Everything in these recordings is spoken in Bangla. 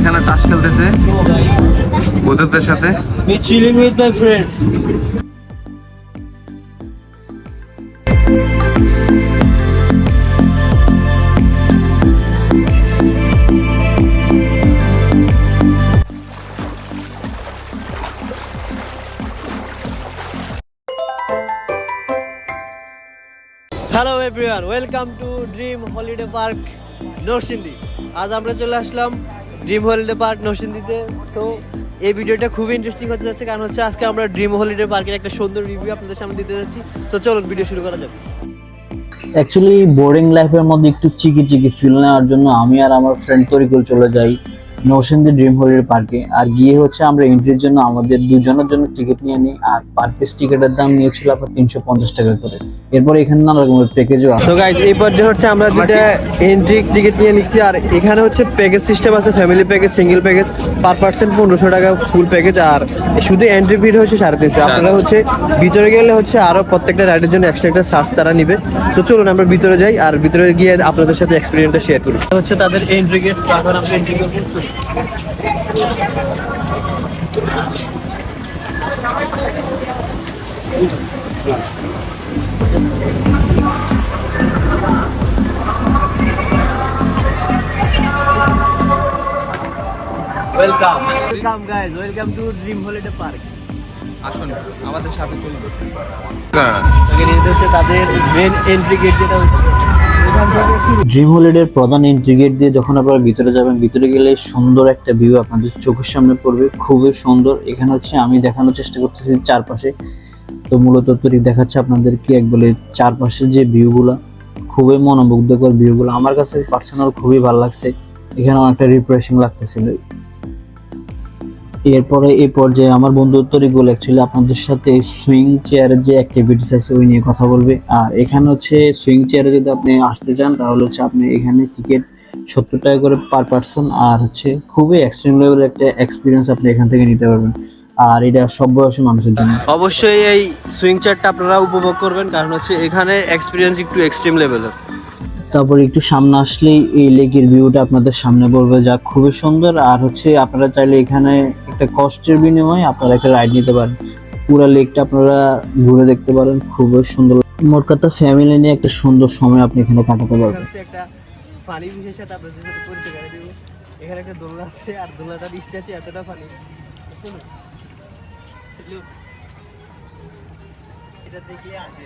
এখানে তাস খেলতেছে বন্ধুদের সাথে my friend. Hello everyone welcome to dream holiday park Narsingdi আজ আমরা চলে আসলাম ড্রিম হলিডে পার্ক নরসিংদীতে সো এই ভিডিওটা খুবই ইন্টারেস্টিং হতে যাচ্ছে, কারণ হচ্ছে আজকে আমরা ড্রিম হলিডে পার্কের একটা সুন্দর রিভিউ আপনাদের সামনে দিতে যাচ্ছি। সো চলুন ভিডিও শুরু করা যাক। অ্যাকচুয়ালি বোরিং লাইফের মধ্যে একটু চিকি চিকি ফিল নেওয়ার জন্য আমি আর আমার ফ্রেন্ড তরিকুল চলে যাই। নৌসিন্দি ড্রিম হলিডে পার্কে আর গিয়ে হচ্ছে আমরা এন্ট্রির জন্য আমাদের দুজনের জন্য টিকিট নিয়ে নিই। আর পার পিস টিকিটের দাম নিয়েছিল আপনার তিনশো পঞ্চাশ টাকা করে। এরপর এখানে নানা রকমের প্যাকেজও আছে। তো গাইজ এই পর্যায়ে হচ্ছে আমরা দুটা এন্ট্রি টিকিট নিয়ে নিচ্ছি আর এখানে হচ্ছে প্যাকেজ সিস্টেম আছে family package single package per percent পনেরোশো টাকা ফুল প্যাকেজ আর শুধু এন্ট্রি ফি হচ্ছে সাড়ে তিনশো। আপনারা হচ্ছে ভিতরে গেলে হচ্ছে আরও প্রত্যেকটা রাইডের জন্য এক্সট্রা একটা চার্জ তারা নিবে। তো চলুন আমরা ভিতরে যাই আর ভিতরে গিয়ে আপনাদের সাথে এক্সপিরিয়েন্সটা শেয়ার করি। হচ্ছে তাদের এন্ট্রি গেট এখন আমরা এন্ট্রি করব welcome welcome guys welcome to dream holiday park আসুন আমাদের সাথে চলুন। এখানে এটা হচ্ছে তাদের মেন এন্ট্রি গেট যেটা ড্রিম হলিডের প্রধান এন্ট্রি গেট দিয়ে যখন আপনারা ভিতরে যাবেন, ভিতরে গেলে সুন্দর একটা ভিউ আপনাদের চোখের সামনে পড়বে। খুবই সুন্দর। এখানে হচ্ছে আমি দেখানোর চেষ্টা করতেছি চারপাশে। তো মূলত তৈরি দেখাচ্ছে আপনাদেরকে এক বলে চারপাশের যে ভিউগুলা খুবই মনোমুগ্ধকর ভিউগুলো আমার কাছে পার্সোনাল খুবই ভালো লাগছে। এখানে অনেকটা রিফ্রেশিং লাগতেছিল। এরপরে এই পর্যায়ে আমার বন্ধু তরিগুলো অ্যাকচুয়ালি আপনাদের সাথে সুইং চেয়ারের যে অ্যাক্টিভিটিস আছে ওই নিয়ে কথা বলবে। আর এখানে হচ্ছে সুইং চেয়ারে যদি আপনি আসতে চান তাহলে হচ্ছে আপনি এখানে টিকিট সত্তর টাকা করে পার পার্সন আর হচ্ছে খুবই এক্সট্রিম লেভেলের একটা এক্সপিরিয়েন্স আপনি এখান থেকে নিতে পারবেন। আর এটা সব বয়সী মানুষের জন্য। অবশ্যই এই সুইং চেয়ারটা আপনারা উপভোগ করবেন কারণ হচ্ছে এখানে এক্সপিরিয়েন্স একটু এক্সট্রিম লেভেলের তারপর একটু সামনে আসলেই এই লেকের ভিউটা আপনাদের সামনে পড়বে যা খুবই সুন্দর। আর হচ্ছে আপনারা চাইলে এখানে একটা কষ্টের বিনিময়ে আপনারা একটা রাইড নিতে পারেন। পুরো লেকটা আপনারা ঘুরে দেখতে পারেন খুবই সুন্দর মোট কথা ফ্যামিলি নিয়ে একটা সুন্দর সময় আপনি এখানে কাটাতে পারবেন। একটা ফানি বিশেষ সাথে আপনাদের সাথে পরিচয় করে দিব। এখানে একটা দোলনা আছে আর দোলনাটার স্ট্যাচু এতটা ফানি এটা দেখলে আসে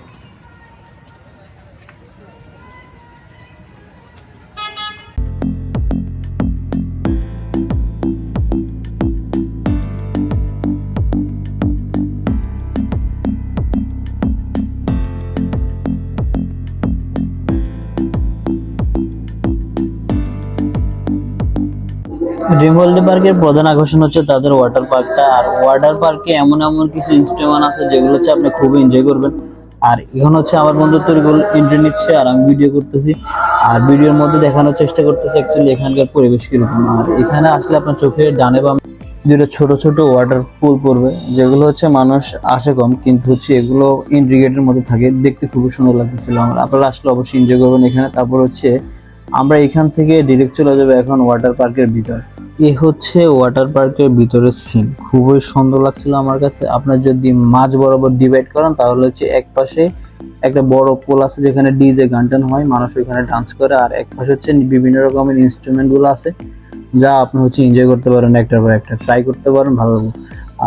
ড্রিম ওয়ার্ল্ড পার্কের প্রধান আকর্ষণ হচ্ছে তাদের ওয়াটার পার্কটা আর ওয়াটার পার্কে এমন এমন কিছু ইনস্ট্রুমেন্ট আছে যেগুলো হচ্ছে আপনি খুবই এনজয় করবেন। আর এখন হচ্ছে আমার বন্ধু তরিগুলো এন্ট্রি নিচ্ছে আর আমি ভিডিও করতেছি। আর ভিডিওর মধ্যে দেখানোর চেষ্টা করতেছি অ্যাকচুয়ালি এখানকার পরিবেশ কীরকম। আর এখানে আসলে আপনার চোখে ডানে বাম দুটো ছোট ছোট ওয়াটার পুল পড়বে, যেগুলো হচ্ছে মানুষ আসে কম, কিন্তু হচ্ছে এগুলো ইন্ডিগেটের মধ্যে থাকে। দেখতে খুবই সুন্দর লাগতেছিল আমার। আপনারা আসলে অবশ্যই এনজয় করবেন এখানে। তারপর হচ্ছে আমরা এখান থেকে ডিরেক্ট চলে যাব এখন ওয়াটার পার্কের ভিতর। এ হচ্ছে ওয়াটার পার্কের ভিতরের সিন খুবই সুন্দর লাগছিল আমার কাছে। আপনার যদি মাঝ বরাবর ডিভাইড করেন, তাহলে হচ্ছে এক পাশে একটা বড় পোল আছে যেখানে ডিজে গান টান হয়, মানুষ ওইখানে ডান্স করে, আর এক পাশে হচ্ছে বিভিন্ন রকমের ইনস্ট্রুমেন্টগুলো আছে, যা আপনি হচ্ছে এনজয় করতে পারেন একটার পর একটা। ট্রাই করতে পারেন, ভালো লাগবে।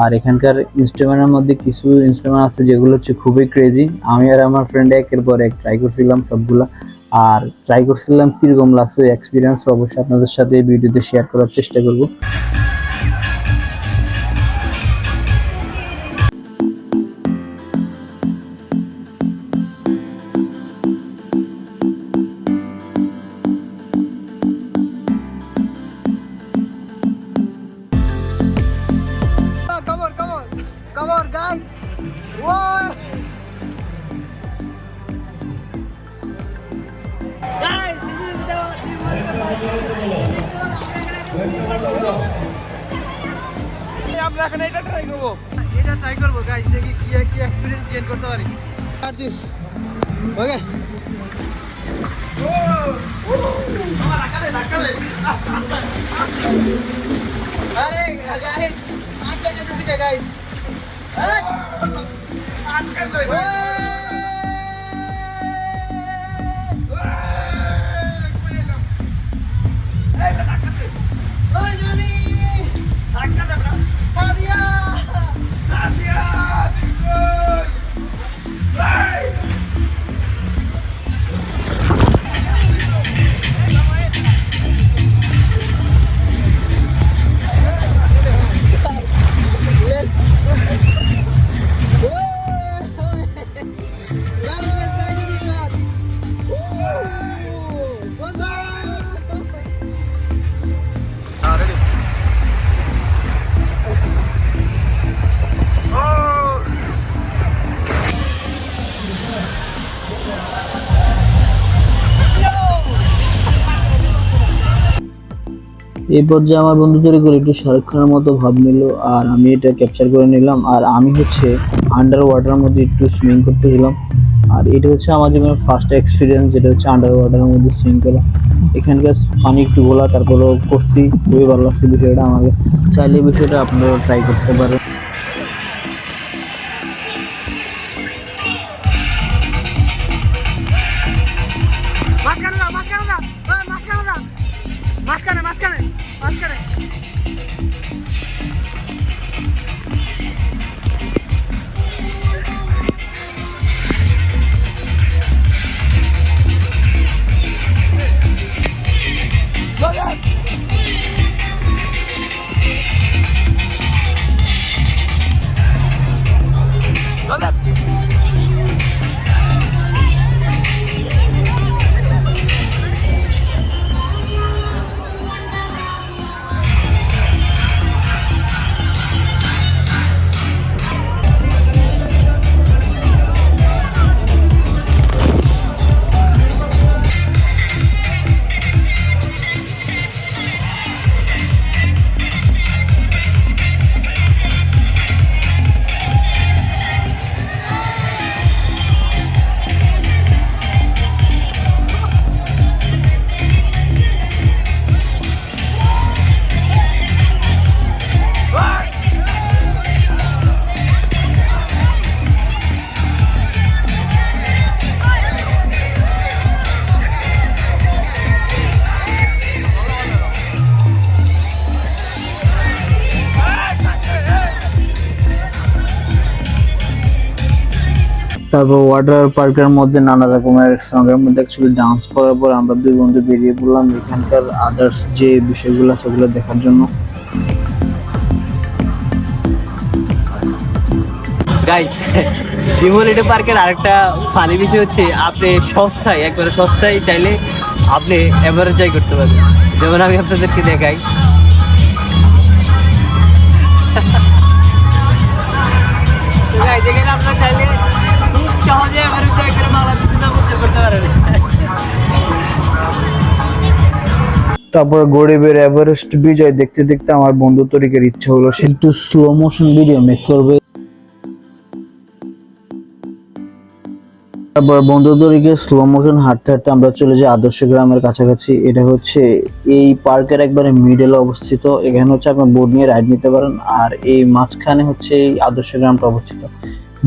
আর এখানকার ইনস্ট্রুমেন্টের মধ্যে কিছু ইনস্ট্রুমেন্ট আছে যেগুলো হচ্ছে খুবই ক্রেজি আমি আর আমার ফ্রেন্ড একের পর এক ট্রাই করছিলাম সবগুলা। আর ট্রাই করছিলাম কীরকম লাগছে এক্সপিরিয়েন্স অবশ্যই আপনাদের সাথে ভিডিওতে শেয়ার করার চেষ্টা করব। এটা ট্রাই গাইস দেখি কি কি আরে গাইস আটকে যেতেছি গাইস আটকে যাই এই পর্যায়ে আমার বন্ধু তৈরি করে একটু শাহরুখ খানের মতো ভাব নিল, আর আমি এটা ক্যাপচার করে নিলাম, আর আমি হচ্ছে আন্ডার ওয়াটারের মধ্যে একটু সুইমিং করতে গেলাম। আর এটা হচ্ছে আমার জীবনের ফার্স্ট এক্সপিরিয়েন্স যেটা হচ্ছে আন্ডার ওয়াটারের মধ্যে সুইমিং করা। এখানকার পানি একটু গোলা তারপরেও করছি, খুবই ভালো লাগছে বিষয়টা আমাকে। চাইলে বিষয়টা আপনারা ট্রাই করতে পারেন। তারপর ওয়াটার পার্কের মধ্যে নানা রকমের সঙ্গের মধ্যে অ্যাকচুয়ালি ডান্স করার পর আমরা দুই বন্ধু বেরিয়ে পড়লাম এখানকার আদার্স যে বিষয়গুলো সেগুলো দেখার জন্য। গাইস ডিমোলিটি পার্কের আরেকটা ফানি বিষয় হচ্ছে, আপনি সস্তায়, একবারে সস্তায় চাইলে আপনি এভারেজাই করতে পারবেন। যেমন আমি আপনাদেরকে দেখাই। আপনারা চাইলে তারপর গরিবের এভারেস্ট বিজয় দেখতে দেখতে আমার বন্ধু তরিকের ইচ্ছা হলো সে একটু স্লো মোশন ভিডিও মেক করবে। তারপর বন্ধু তরিকে স্লো মোশন হাঁটতে হাঁটতে আমরা চলে যাই আদর্শ গ্রামের কাছাকাছি। এটা হচ্ছে এই পার্কের একবারে মিডলে অবস্থিত। এখানে হচ্ছে আপনার বোর্ড নিয়ে রাইড নিতে পারেন। আর এই মাঝখানে হচ্ছে এই আদর্শ গ্রামটা অবস্থিত।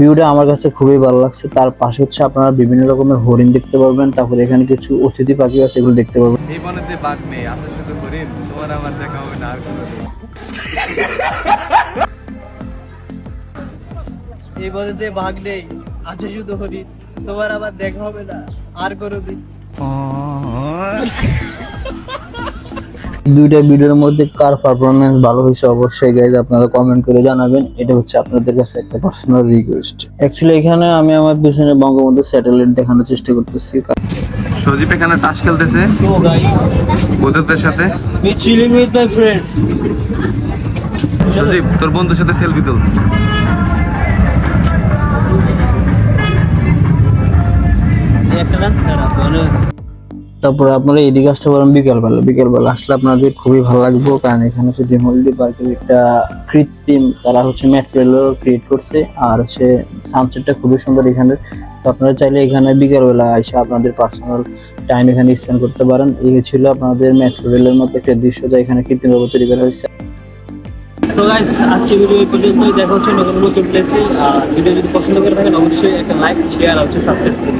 ভিউটা আমার কাছে খুবই ভালো লাগছে। তার পাশে হচ্ছে আপনারা বিভিন্ন রকমের হরিণ দেখতে পারবেন তারপরে এখানে কিছু অতিথি পাখি আছে এগুলো দেখতে পারবেন। এই বনেতে বাঘ নেই আছে শুধু হরিণ তোমার আমার দেখা হবে না আর কোনো এই বছরতে ভাগ নেই আছে শুধু হরিণ তোমার আবার দেখা হবে না আর কোনো দিন। দুইটা ভিডিওর মধ্যে কার পারফরমেন্স ভালো হয়েছে অবশ্যই গাইজ আপনারা কমেন্ট করে জানাবেন। এটা হচ্ছে আপনাদের কাছে একটা পার্সোনাল রিকোয়েস্ট অ্যাকচুয়ালি এখানে আমি আমার পিছনে বঙ্গবন্ধু স্যাটেলাইট দেখানোর চেষ্টা করতেছি। সজীব এখানে টাস খেলতেছে। বন্ধুদের সাথে। We chilling with my friend. সজীব তোর বন্ধুর সাথে সেলফি তুল। একটা না তারপরে আপনারা এদিকে আসতে পারেন বিকেলবেলা। বিকেলবেলা আসলে আপনাদের খুবই ভালো লাগবে, কারণ এখানে হচ্ছে ডিমোলিটি পার্কের একটা কৃত্রিম তারা হচ্ছে ম্যাটেরিয়াল ক্রিয়েট করছে, আর হচ্ছে সানসেটটা খুবই সুন্দর এখানে তো আপনারা চাইলে এখানে বিকেলবেলা এসে আপনাদের পার্সোনাল টাইম এখানে স্পেন্ড করতে পারেন। এই ছিল আপনাদের মেট্রো রেলের মতো একটা দৃশ্য যা এখানে কৃত্রিমভাবে তৈরি করা হয়েছে। আজকে ভিডিও এই পর্যন্তই। দেখা হচ্ছে নতুন নতুন প্লেসে আর ভিডিও যদি পছন্দ করে থাকেন, অবশ্যই একটা লাইক শেয়ার হচ্ছে সাবস্ক্রাইব করুন।